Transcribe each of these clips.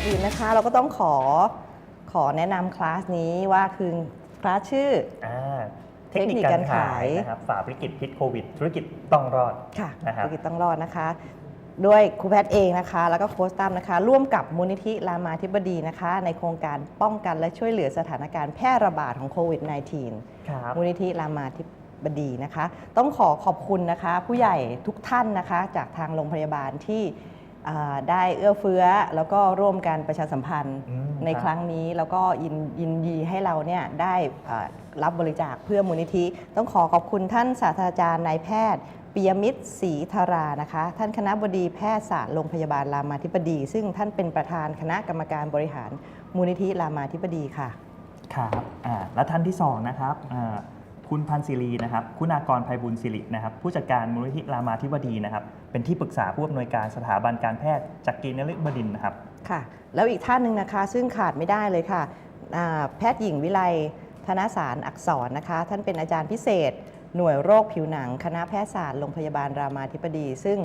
อนอื่นนะคะ เราก็ต้องขอขอแนะนำคลาสนี้ว่าคือคลาสชื่อ อ่าเทคนิคการขายนะครับฝ่าวิกฤตพิษโควิด ธุรกิจต้องรอดค่ะนะครับธุรกิจต้องรอดนะคะ ด้วยครูแพทย์เองนะคะ แล้วก็โค้ชตั้มนะคะ ร่วมกับมูลนิธิรามาธิบดีนะคะ ในโครงการป้องกันและช่วยเหลือสถานการณ์แพร่ระบาดของโควิด -19 ครับมูลนิธิรามาธิบดีนะคะ ต้องขอขอบคุณนะคะ ผู้ใหญ่ทุกท่านนะคะ จากทางโรงพยาบาลที่อ่า ได้เอื้อเฟื้อแล้วก็ร่วมกันประชาสัมพันธ์อืมในครับครั้งนี้ แล้วก็ยินยินดีให้เราเนี่ยได้อ่ารับบริจาคเพื่อมูลนิธิ ต้องขอขอบคุณท่านศาสตราจารย์นายแพทย์ปิยมิตรศรีธารานะคะ ท่านคณะบดีแพทยศาสตร์โรงพยาบาลรามาธิบดี ซึ่งท่านเป็นประธานคณะกรรมการบริหารมูลนิธิรามาธิบดีค่ะ ครับอ่าและท่านที่สองนะครับอ่า คุณพันศิรีนะครับ คุณากรภัยบุญศิรินะครับ ผู้จัดการมูลนิธิรามาธิบดีนะครับ เป็นที่ปรึกษาผู้อำนวยการสถาบันการแพทย์จากกีนฤบดินทร์นะครับ ค่ะ แล้วอีกท่านหนึ่งนะคะ ซึ่งขาดไม่ได้เลยค่ะ แพทย์หญิงวิไลธนสารอักษรนะคะ ท่านเป็นอาจารย์พิเศษ หน่วยโรคผิวหนัง คณะแพทยศาสตร์โรงพยาบาลรามาธิบดี ซึ่ง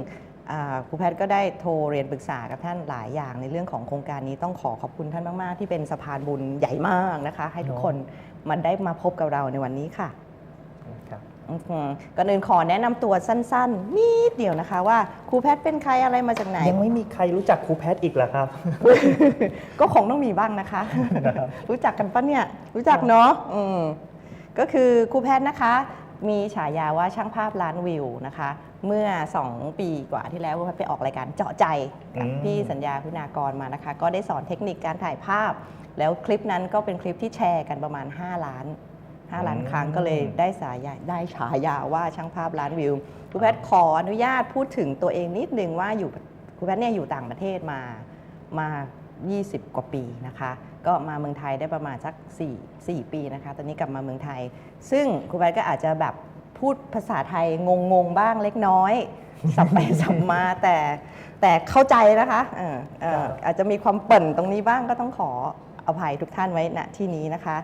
ครูแพทย์ก็ได้โทรเรียนปรึกษากับท่านหลายอย่างในเรื่องของโครงการนี้ต้องขอขอบคุณท่านมาก ๆ ที่เป็นสะพานบุญใหญ่มากนะคะ ให้ทุกคนมาได้มาพบกับเราในวันนี้ค่ะ ก่อนอื่นขอแนะนำตัวสั้นๆ นิดเดียวนะคะว่าครูแพทย์เป็นใครอะไรมาจากไหน ยังไม่มีใครรู้จักครูแพทย์อีกเหรอครับ ก็คงต้องมีบ้างนะคะ รู้จักกันปะเนี่ย รู้จักเนาะอืมก็คือครูแพทย์นะคะ มีฉายาว่าช่างภาพล้านวิวนะคะ เมื่อ 2 ปีกว่าที่แล้วครูแพทย์ไปออกรายการเจาะใจกับอืมพี่สัญญาคุณากรมานะคะ ก็ได้สอนเทคนิคการถ่ายภาพ แล้วคลิปนั้นก็เป็นคลิปที่แชร์กันประมาณ 5 ล้าน 5 ล้านครั้งก็เลยได้สายาได้ฉายาว่าช่างภาพล้านวิวครูแพทย์ขออนุญาตพูดถึงตัวเองนิดนึงว่าอยู่ครูแพทย์เนี่ยอยู่ต่างประเทศมามา 20 กว่าปีนะคะ ก็มาเมืองไทยได้ประมาณสัก 4 4 ปีนะคะ ตอนนี้กลับมาเมืองไทย ซึ่งครูแพทย์ก็อาจจะแบบพูดภาษาไทยงงๆบ้างเล็กน้อยสับไปสับมาแต่แต่เข้าใจนะคะเออเอ่อครับอาจจะมีความเปิ่นตรงนี้บ้างก็ต้องขออภัยทุกท่านไว้ณที่นี้นะคะ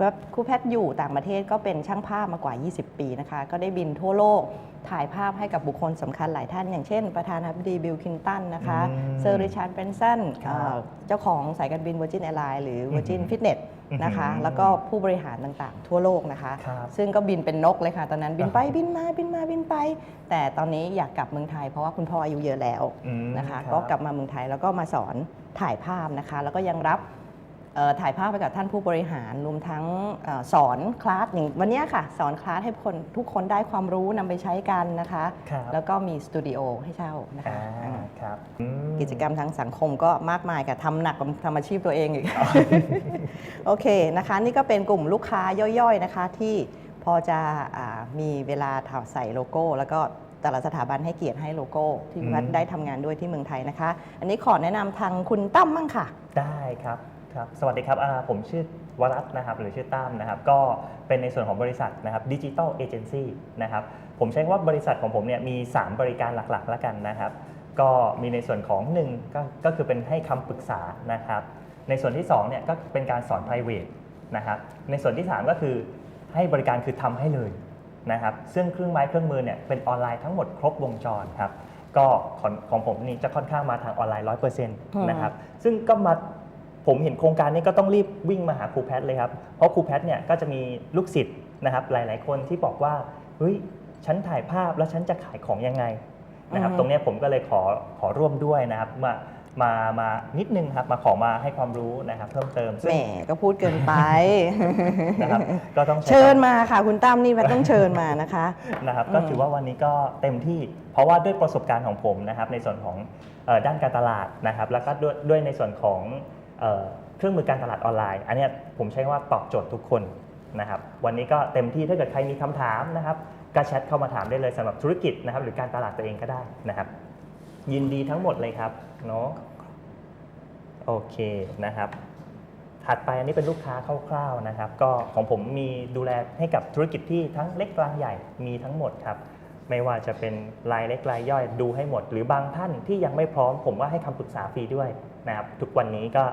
ก็ครูแพทย์อยู่ต่างประเทศก็เป็นช่างภาพมากว่า 20 ปีนะคะ ก็ได้บินทั่วโลกถ่ายภาพให้กับบุคคลสำคัญหลายท่าน อย่างเช่น ประธานาธิบดีบิลคินตันนะคะอืมเซอร์ริชาร์ดเบรนสันครับเอ่อเจ้าของสายการบิน Virgin Airlines หรือ Virgin Fitness นะคะ อืมแล้วก็ผู้บริหารต่างๆ ทั่วโลกนะคะ ครับซึ่งก็บินเป็นนกเลยค่ะ ตอนนั้นบินไปอ่าฮะ บินมาบินมาบินไป แต่ตอนนี้อยากกลับเมืองไทยเพราะว่าคุณพ่ออายุเยอะแล้ว อืมนะคะครับ ก็กลับมาเมืองไทยแล้วก็มาสอนถ่ายภาพนะคะ แล้วก็ยังรับเอ่อ ถ่ายภาพไปกับท่านผู้บริหารรวมทั้งเออสอนคลาสอย่างวันเนี้ยค่ะ สอนคลาสให้คนทุกคนได้ความรู้นำไปใช้กันนะคะครับแล้วก็มีสตูดิโอให้เช่านะอ่าคะอ่าครับอืมกิจกรรมทางสังคมก็มากมายค่ะทำหนักกว่าทำอาชีพตัวเองอีกโอเคนะคะ นี่ก็เป็นกลุ่มลูกค้าย่อยๆนะคะ ที่พอจะอามีเวลาถาใส่โลโก้ แล้วก็แต่ละสถาบันให้เกียรติให้โลโก้ ที่อืมวัดได้ทำงานด้วยที่เมืองไทยนะคะ อันนี้ขอแนะนำทางคุณตั้มมั่งค่ะ ได้ครับ ครับสวัสดีครับอ่าผมชื่อวรัตน์นะครับ หรือชื่อตั้มนะครับ ก็เป็นในส่วนของบริษัทนะครับดิจิ t a ลเอเจนซี่นะครับ ผมใช้คำว่าบริษัทของผมเนี่ยมี 3 บริการหลักๆ แล้วกันนะครับ ก็มีในส่วนของ1ก็ก็คือเป็นให้คำปรึกษานะครับ ในส่วนที่2เนี่ยก็เป็นการสอน private นะครับ ในส่วนที่ 3 ก็คือให้บริการคือทำให้เลยนะครับ ซึ่งเครื่องไม้เครื่องมือเนี่ยเป็นออนไลน์ทั้งหมดครบวงจรครับ ก็ของของผมนี่จะค่อนข้างมาทางออนไลน์ 100%นะครับ ซึ่งก็มา ผมเห็นโครงการนี้ก็ต้องรีบวิ่งมาหาครูแพทย์เลยครับ เพราะครูแพทย์เนี่ยก็จะมีลูกศิษย์นะครับหลาย ๆ คนที่บอกว่าเฮ้ยฉันถ่ายภาพแล้วฉันจะขายของยังไงนะครับอือฮึตรงเนี้ยผมก็เลยขอขอร่วมด้วยนะครับมามามานิดนึงครับมาขอมาให้ความรู้นะครับเพิ่มเติมแหซึ่มงก็พูดเกินไปนะครับก็ต้องใช้เชิญคำมาค่ะ คุณตั้มนี่แพทย์ต้องเชิญมานะคะนะครับอืมก็ถือว่าวันนี้ก็เต็มที่ เพราะว่าด้วยประสบการณ์ของผมนะครับในส่วนของเอ่อด้านการตลาดนะครับ แล้วก็ด้วยด้วยในส่วนของ เครื่องมือการตลาดออนไลน์ อันนี้ผมใช้ว่าตอบโจทย์ทุกคนนะครับ วันนี้ก็เต็มที่ถ้าเกิดใครมีคำถามนะครับก็แชทเข้ามาถามได้เลยสำหรับธุรกิจนะครับ หรือการตลาดตัวเองก็ได้นะครับ ยินดีทั้งหมดเลยครับเนาะโอเคนะครับ ถัดไปอันนี้เป็นลูกค้าคร่าวๆนะครับ ก็ของผมมีดูแลให้กับธุรกิจที่ทั้งเล็กกลางใหญ่มีทั้งหมดครับไม่ว่าจะเป็นรายเล็กรายย่อยดูให้หมด หรือบางท่านที่ยังไม่พร้อมผมก็ให้คำปรึกษาฟรีด้วย นะครับทุกวันนี้ก็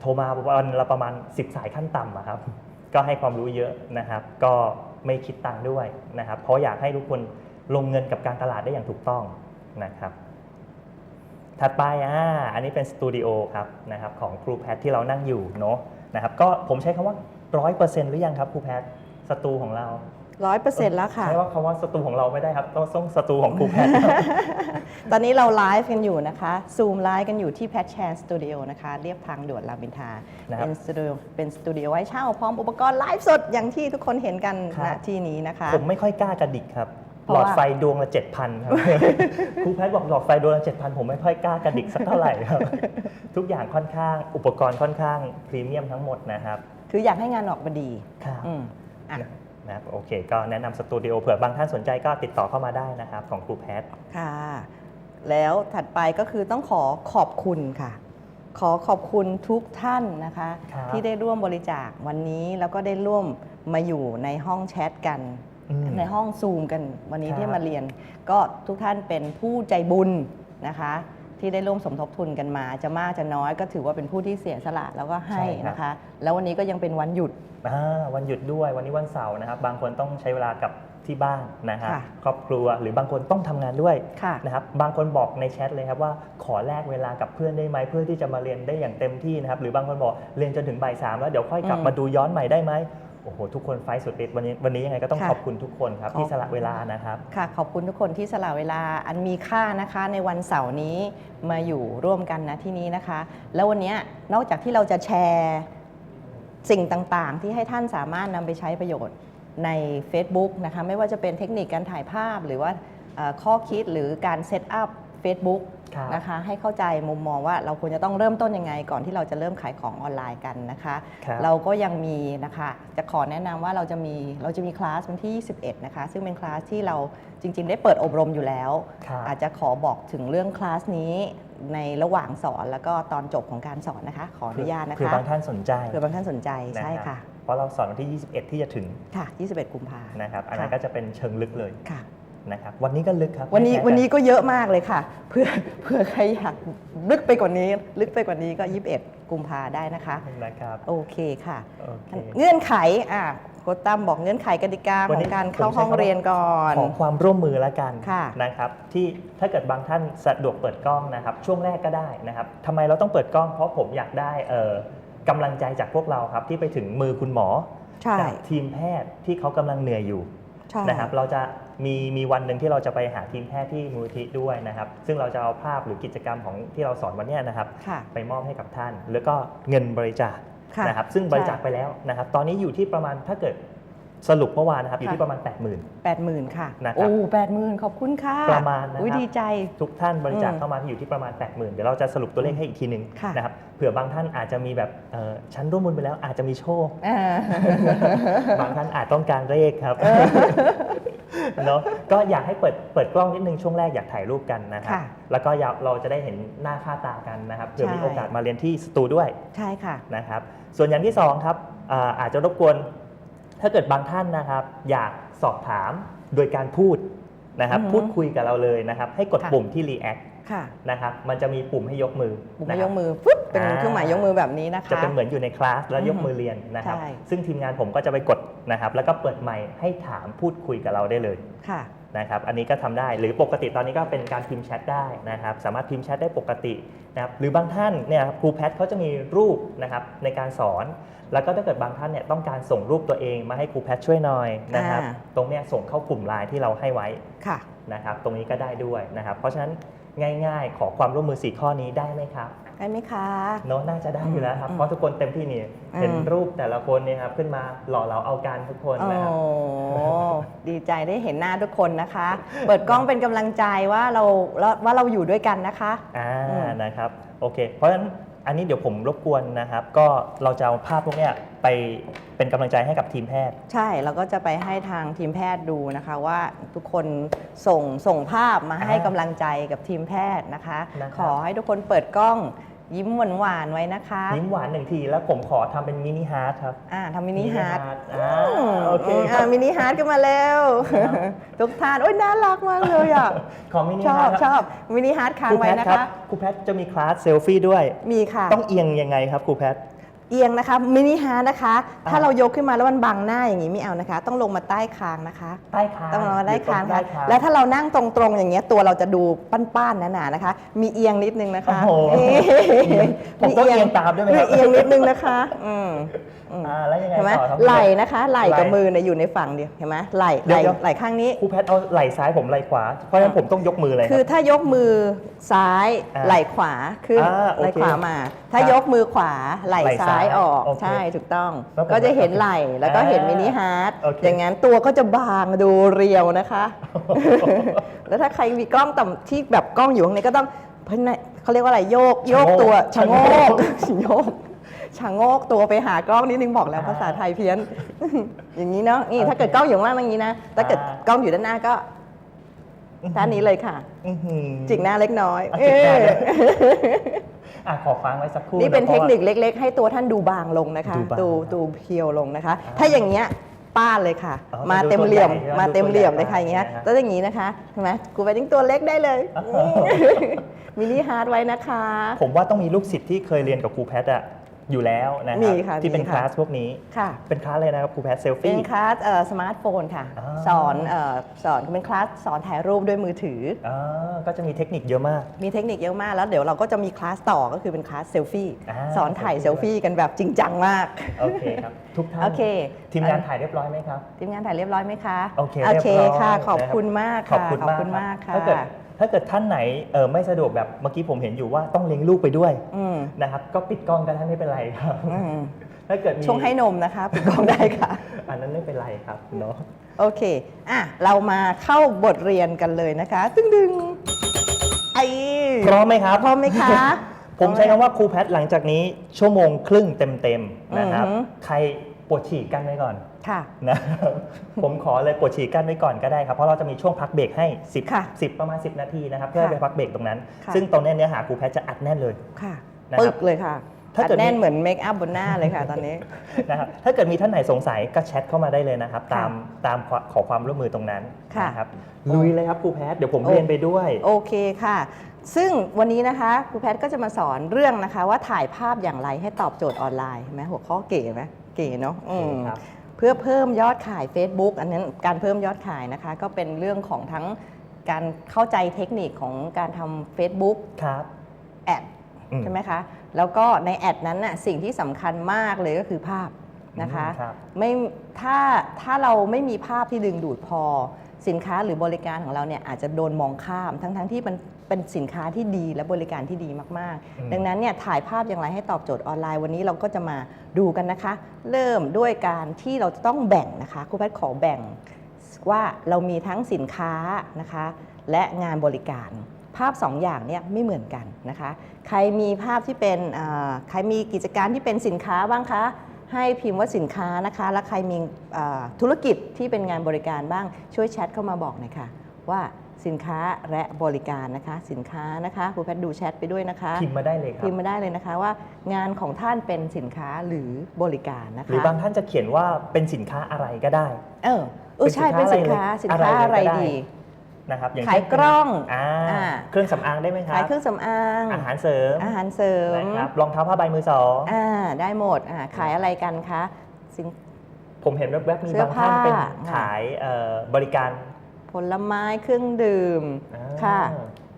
โทรมาวันละประมาณ 10 สายขั้นต่ำอะครับก็ให้ความรู้เยอะนะครับ ก็ไม่คิดตังค์ด้วยนะครับ เพราะอยากให้ทุกคนลงเงินกับการตลาดได้อย่างถูกต้องนะครับ ถัดไปอ่าอันนี้เป็นสตูดิโอครับนะครับของครูแพทที่เรานั่งอยู่เนาะนะครับก็ผมใช้คำว่าร้อยเปอร์เซ็นต์หรือยังครับครูแพทสตูของเรา ร้อยเปอร์เซ็นต์แล้วค่ะ ใช้ว่าคำว่าสตูของเราไม่ได้ครับ ต้องต้องสตูของครูแพทครับตอนนี้เราไลฟ์กันอยู่นะคะ ซูมไลฟ์กันอยู่ที่ Pat Chan Studio นะคะ เรียบทางด่วนรามอินทรานะครับ เป็นสตูดิโอเป็นสตูดิโอไว้เช่าพร้อมอุปกรณ์ไลฟ์สดอย่างที่ทุกคนเห็นกันครัณบที่นี้นะคะ ผมไม่ค่อยกล้ากระดิกครับ เพราะหลอดว่าไฟดวงละเจ็ดพันครับ ครูแพทย์บอกหลอดไฟดวงละเจ็ดพันผมไม่ค่อยกล้ากระดิกสักเท่าไหร่ครับ ทุกอย่างค่อนข้างอุปกรณ์ค่อนข้างพรีเมียมทั้งหมดนะครับ คืออยากให้งานออกมาดีครับ อืมอะ นะครับโอเค ก็แนะนำสตูดิโอเผื่อบางท่านสนใจก็ติดต่อเข้ามาได้นะครับ ของครูแพทย์ค่ะ แล้วถัดไปก็คือต้องขอขอบคุณค่ะ ขอขอบคุณทุกท่านนะคะ ครับที่ได้ร่วมบริจาควันนี้แล้วก็ได้ร่วมมาอยู่ในห้องแชทกัน อืม ในห้องซูมกันวันนี้ครับ ที่มาเรียน ก็ทุกท่านเป็นผู้ใจบุญนะคะ ที่ได้ร่วมสมทบทุนกันมา จะมากจะน้อยก็ถือว่าเป็นผู้ที่เสียสละแล้วก็ให้นะคะ แล้ววันนี้ก็ยังเป็นวันหยุดอ่าวันหยุดด้วยวันนี้วันเสาร์นะครับ บางคนต้องใช้เวลากับที่บ้านนะครับค่ะครอบครัวหรือบางคนต้องทำงานด้วยค่ะนะครับบางคนบอกในแชทเลยครับว่าขอแลกเวลากับเพื่อนได้ไหมเพื่อที่จะมาเรียนได้อย่างเต็มที่นะครับหรือบางคนบอกเรียนจนถึงบ่ายสามแล้วเดี๋ยวค่อยกลับอืมมาดูย้อนใหม่ได้ไหม โอ้โหทุกคนไฟท์สุดฤทธิ์วันนี้วันนี้ยังไงก็ต้องค่ะขอบคุณทุกคนครับ ขอบ ที่สละเวลานะครับ ค่ะ ขอบคุณทุกคนที่สละเวลาอันมีค่านะคะในวันเสาร์นี้มาอยู่ร่วมกันนะที่นี้นะคะ แล้ววันเนี้ยนอกจากที่เราจะแชร์สิ่งต่างๆ ที่ให้ท่านสามารถนำไปใช้ประโยชน์ใน Facebook นะคะไม่ว่าจะเป็นเทคนิคการถ่ายภาพหรือว่าเอ่อข้อคิดหรือการเซตอัพ Facebook ครับนะคะให้เข้าใจมุมมองว่าเราควรจะต้องเริ่มต้นยังไง ก่อนที่เราจะเริ่มขายของออนไลน์กันนะคะ ครับเราก็ยังมีนะคะจะขอแนะนำว่าเราจะมีเราจะมีคลาสวันที่ 21 นะคะ ซึ่งเป็นคลาสที่เราจริง ๆ ได้เปิดอบรมอยู่แล้ว ครับ อาจจะขอบอกถึงเรื่องคลาสนี้ในระหว่างสอนแล้วก็ตอนจบของการสอนนะคะ ขออนุญาตนะเผื่อคะบางท่านสนใจเผื่อบางท่านสนใจนใช่รับค่ะเพราะเราสอนวันที่ 21 ที่จะถึงค่ะ 21 กุมภา นะครับ อันนั้นค่ะก็จะเป็นเชิงลึกเลย ค่ะ นะครับวันนี้ก็ลึกครับวันนี้ไม่แพ้กัวันนี้ก็เยอะมากเลยค่ะ เพื่อเพื่อใครอยากลึกไปกว่านี้ ลึกไปกว่านี้ก็ 21 กุมภาได้นะคะ นะครับโอเคค่ะ โอเค เงื่อนไขอะโค้ชตั้มบอกเงื่อนไขกติกาวัขนอนี้ งการเข้าผมใช้ห้องคำว่าเรียนก่อน ขอความร่วมมือแล้วกันค่ะนะครับที่ถ้าเกิดบางท่านสะดวกเปิดกล้องนะครับ ช่วงแรกก็ได้นะครับทำไมเราต้องเปิดกล้อง เพราะผมอยากได้เอ่อกำลังใจจากพวกเราครับที่ไปถึงมือคุณหมอใช่ จากทีมแพทย์ที่เขากำลังเหนื่อยอยู่ ใช่นะครับเราจะมีมีวันหนึ่งที่เราจะไปหาทีมแพทย์ที่มูลนิธิด้วยนะครับ ซึ่งเราจะเอาภาพหรือกิจกรรมของที่เราสอนวันเนี้ยนะครับ ค่ะ ไปมอบให้กับท่าน แล้วก็เงินบริจาคค่ะนะครับซึ่งบริจาคไปแล้วนะครับ ตอนนี้อยู่ที่ประมาณถ้าเกิด สรุปเมื่อวานนะครับอยู่ที่ประมาณ 80,000 80,000 ค่ะ นะครับ โอ้80,000 ขอบคุณค่ะประมาณนะครับอุ๊ยดีใจ ทุกท่านบริจาคอืมเข้ามาที่อยู่ที่ประมาณ 80,000 เดี๋ยวเราจะสรุปตัวเลขให้อีกทีหนึงค่ะ นะครับเผื่อบางท่านอาจจะมีแบบเอ่อชั้นร่วมบุญไปแล้วอาจจะมีโชคอ่าบางท่านอาจต้องการเลขครับเนาะก็อยากให้เปิดเปิดกล้องนิดนึงช่วงแรกอยากถ่ายรูปกันนะครับ ค่ะแล้วก็อยากเราจะได้เห็นหน้าค่าตากันนะครับเผื่อใช่มีโอกาสมาเรียนที่สตูด้วยใช่ค่ะ นะครับ ส่วนอย่างที่สองครับอ่าอาจจะรบกวน ถ้าเกิดบางท่านนะครับ อยากสอบถามโดยการพูดนะครับ อือฮึพูดคุยกับเราเลยนะครับ ให้กดค่ะ ปุ่มที่ react ค่ะนะครับ มันจะมีปุ่มให้ยกมือบุกนะมาคยรับ กมือปุ๊บเป็นอ่า เครื่องหมายยกมือแบบนี้นะคะ จะเป็นเหมือนอยู่ในคลาสแล้วยกอือฮึมือเรียนนะครับ ใช่ ซึ่งทีมงานผมก็จะไปกดนะครับ แล้วก็เปิดไมค์ให้ถามพูดคุยกับเราได้เลยค่ะ นะครับ อันนี้ก็ทำได้หรือปกติตอนนี้ก็เป็นการพิมพ์แชทได้นะครับ สามารถพิมพ์แชทได้ปกตินะครับ หรือบางท่านเนี่ยครับครูแพทเขาจะมีรูปนะครับในการสอน แล้วก็ถ้าเกิดบางท่านเนี่ยต้องการส่งรูปตัวเองมาให้ครูแพทช่วยหน่อยนะครับ อ่า ตรงเนี้ยส่งเข้ากลุ่มไลน์ที่เราให้ไว้ค่ะ นะครับ ตรงนี้ก็ได้ด้วยนะครับ เพราะฉะนั้นง่ายๆ ขอความร่วมมือ 4 ข้อนี้ได้ไหมครับได้ไหมคะ เนาะน่าจะได้อยู่แล้วครับ อืมเพราะทุกคนเต็มที่นี่อืมเห็นรูปแต่ละคนเนี่ยครับขึ้นมาหล่อเราเอาการทุกคนโอ้นะครับ ดีใจได้เห็นหน้าทุกคนนะคะ เปิดกล้องเป็นกำลังใจว่าเราว่าเราอยู่ด้วยกันนะคะ อ่าอืมนะครับโอเค เพราะฉะนั้น อันนี้เดี๋ยวผมรบกวนนะครับ ก็เราจะเอาภาพพวกเนี้ยไปเป็นกำลังใจให้กับทีมแพทย์ ใช่เราก็จะไปให้ทางทีมแพทย์ดูนะคะว่าทุกคนส่งส่งภาพมาให้อ่ากำลังใจกับทีมแพทย์นะคะ นะครับ ขอให้ทุกคนเปิดกล้อง ยิ้มหวานหวานๆไว้นะคะยิ้มหวานหนึ่งทีแล้วผมขอทำเป็นมินิฮาร์ทครับอ่าทำมินิฮาร์ดอ่าโอเคมครับอ่ามินิฮาร์ดกันมาเร็ว ครับ ทุกท่านโอ้ยน่ารักมากเลยอะ ขอมินิชอฮาบร์ทชอบมินิฮาร์ดค้างครูไว้แพทนะครัคะครูแพทจะมีคลาสเซลฟี่ด้วย มีค่ะ ต้องเอียงยังไงครับครูแพท เอียงนะคะมินิฮาร์ทนะคะ ถ้าอ่าเรายกขึ้นมาแล้วมันบังหน้าอย่างนี้ไม่เอานะคะ ต้องลงมาใต้คางนะคะ ใต้คางต้องลงมาใต้คางอยู่ตรค่ะใต้คางแล้วถ้าเรานั่งตรงๆอย่างเงี้ยตัวเราจะดูป้านๆหนาๆนะคะ มีเอียงนิดนึงนะคะโอ้โหนี่ผมต้องเอียงตามด้วยไหมครับเอียงนิดนึงนะคะอืมอืมอ่าแล้วยังไงเห็นไหมต่อครับไหล่นะคะไหล่กับไหล่มือเนี่ยอยู่ในฝั่งเดียวเห็นไหมไหล่ไหเดี๋ยวล่เดี๋ยวไหล่ข้างนี้ครูแพทย์เอาไหล่ซ้ายผมไหล่ขวาเพราะฉะนั้นผมต้องยกมือเลยคือรับถ้ายกมือซ้ายอ่าไหล่ขวาขึ้นอ่าโอเคไหล่ขวามา ถ้าครับยกมือขวาไหล่ไหล่ซ้าซ้ายยออกโอเค ใช่ถูกต้อง แล้วผมก็จะเห็นไหล่แล้วก็เห็นอ่ามิมินิฮาร์ดโอเค อย่างนั้นตัวก็จะบางดูเรียวนะคะ แล้วถ้าใครมีกล้องต่ำที่แบบกล้องอยู่ข้างในก็ต้องเพิ่นน่ะเขาเรียกว่าอะไรโยกโยกตัวชะโงกโยกชะโงกตัวไปหากล้องนิดนึงบอกแล้วภาษาไทยเพี้ยน อย่างนี้เนาะนี่ถ้าเกิดกล้องอยู่ข้างล่างอย่างนี้นะถ้าเกิดกล้องอยู่ด้านหน้าก็ด้านนี้เลยค่ะ อื้อหือจิกหน้าเล็กน้อย อะจิกหน้าเอเลย ออะขอฟังไว้สักครู่นี่เป็นะเทคนิคพราะว่าเล็ก ๆ ให้ตัวท่านดูบางลงนะคะดูบางดูดูเพียวลงนะคะ ถ้าอย่างเงี้ยป้านเลยค่ะ อ๋อมาดูเต็มเหลี่ยมตัวใหญ่ใช่ไหมมาเต็มเหลี่ยม ดูเลตัวยใหญ่ค่ะอย่างเงี้ยนะฮะแล้วอย่างนี้นะคะใช่ไหมกูไปทิ้งตัวเล็กได้เลยอ๋อมินิฮาร์ดไว้นะคะ ผมว่าต้องมีลูกศิษย์ที่เคยเรียนกับครูแพทย์อะ อยู่แล้วนะคมีรับค่ะที่เป็นมีคค่ะลาสพวกนี้ ค่ะ เป็นคลาสเลยนะครับครูแพทย์เซลเป็ฟี่ นคลาสเอ่อสมาร์ทโฟนค่ะอ่าสอนเอ่อสอนเป็นคลาสสอนถ่ายรูปด้วยมือถือ อ่าก็จะมีเทคนิคเยอะมาก มีเทคนิคเยอะมากแล้วเดี๋ยวเราก็จะมีคลาสต่อก็คือเป็นคลาสเซลฟี่อ่า สอนถ่ายเซเซลลฟี่ฟี่กันแบบจริงจังมาก โอเคครับ ทุกท่านโอเค ทีมงานถ่ายเรียบร้อยไหมครับ ทีมงานถ่ายเรียบร้อยไหมคะโอเคโอเคเรียบร้อยค่ะขอบนะครับคุณมากขอบค่ะคุณมากมากครัค่ะบถ้าเกิด ถ้าเกิดท่านไหนเออไม่สะดวกแบบเมื่อกี้ผมเห็นอยู่ว่าต้องเลี้ยงลูกไปด้วยอืมนะครับ ก็ปิดกล้องก็ได้ไม่เป็นไรครับอืมถ้าเกิดมีช่วงให้นมนะคะปิดกล้องได้ค่ะ อันนั้นไม่เป็นไรครับเนาะโอเคอะเรามาเข้าบทเรียนกันเลยนะคะ ตึ้งดึงไอพร้อมไหมครับพร้อมไหมคะผมใช้คำว่าครูแพทย์หลังจากนี้ชั่วโมงครึ่งเต็มๆนะครับอือหือใครปวดฉี่กันไว้ก่อน ค่ะนะครับผมขอเลยปวดฉี่กั้นไว้ก่อนก็ได้ครับ เพราะเราจะมีช่วงพักเบรกให้ค่ะ10 10 ประมาณ 10 นาทีนะครับเพื่อให้ไปพักเบรกตรงนั้น ค่ะ ซึ่งตรงเนี้ยเนื้อหาครูแพทย์จะอัดแน่นเลย ค่ะนะครับปึกเลยค่ะถ้าอัดเกิด แน่นมีเหมือนเมคอัพบนหน้าเลยค่ะตอนนี้ นะครับถ้าเกิดมีท่านไหนสงสัยก็แชทเข้ามาได้เลยนะครับ ค่ะตามตามขอขอความร่วมมือตรงนั้นค่ะนะครับลุยเลยครับครูแพทย์เดี๋ยวผมโอ้ เรียนไปด้วย โอเคค่ะ ซึ่งวันนี้นะคะครูแพทย์ก็จะมาสอนเรื่องนะคะ ว่าถ่ายภาพอย่างไรให้ตอบโจทย์ออนไลน์เห็นไหมหัวข้อเก๋ไหมเก๋เนาะอืมครับ เพื่อเพิ่มยอดขาย Facebook อันนั้นการเพิ่มยอดขายนะคะ ก็เป็นเรื่องของทั้งการเข้าใจเทคนิคของการทำ Facebook ครับแอดอืมใช่ไหมคะ แล้วก็ในแอดนั้นน่ะสิ่งที่สำคัญมากเลยก็คือภาพนะคะอืมครับไม่ถ้าถ้าเราไม่มีภาพที่ดึงดูดพอ สินค้าหรือบริการของเราเนี่ยอาจจะโดนมองข้าม ทั้งทั้งที่มันเป็นสินค้าที่ดีและบริการที่ดีมากอืมๆดังนั้นเนี่ยถ่ายภาพอย่างไรให้ตอบโจทย์ออนไลน์วันนี้เราก็จะมาดูกันนะคะ เริ่มด้วยการที่เราจะต้องแบ่งนะคะครูแพทย์ขอแบ่งว่าเรามีทั้งสินค้านะคะ และงานบริการภาพ 2 อย่างเนี่ยไม่เหมือนกันนะคะ ใครมีภาพที่เป็นอ่าใครมีกิจการที่เป็นสินค้าบ้างคะ ให้พิมพ์ว่าสินค้านะคะ แล้วใครมีอ่าธุรกิจที่เป็นงานบริการบ้างช่วยแชทเข้ามาบอกหน่อยค่ะว่าสินค้าและบริการนะคะ สินค้านะคะครูแพทย์ดูแชทไปด้วยนะคะพิมพ์มาได้เลยครับพิมพ์มาได้เลยนะคะว่า งานของท่านเป็นสินค้าหรือบริการนะคะหรือบางท่านจะเขียนว่าเป็นสินค้าอะไรก็ได้ เออเออใช่เป็นสินค้าสินค้าอะไรดี นะครับอย่างขายเช่นกล้องอ่าอ่าเครื่องสำอางได้ไหมครัขายบเครื่องสำอางอาหารเสริมอาหารเสริมนะครับรองเท้าผ้าใบมือสองอ่าได้หมดอ่าขายอะไรกันคะสินผมเห็นแวบๆมีเสื้อบางท่านเป็นผ้าขายเอ่อบริการผลไม้เครื่องดื่มอ่าค่ะ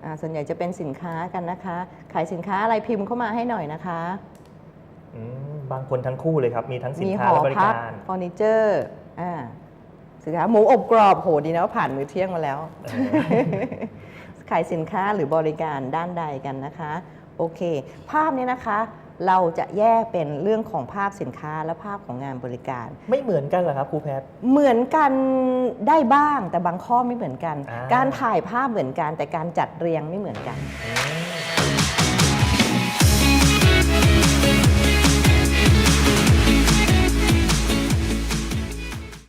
อ่าส่วนใหญ่จะเป็นสินค้ากันนะคะ ขายสินค้าอะไรพิมพ์เข้ามาให้หน่อยนะคะอืมบางคนทั้งคู่เลยครับ มีทั้งสินมีค้าหอและบริพักการเฟอร์นิเจอร์อ่า สินค้าหมูอบกรอบโหดีนะว่าผ่านมือเที่ยงมาแล้วเออขายสินค้าหรือบริการด้านใดกันนะคะ โอเค ภาพนี้นะคะ เราจะแยกเป็นเรื่องของภาพสินค้าและภาพของงานบริการ ไม่เหมือนกันเหรอครับครูแพทย์ เหมือนกันได้บ้างแต่บางข้อไม่เหมือนกัน อ่า การถ่ายภาพเหมือนกันแต่การจัดเรียงไม่เหมือนกัน อืม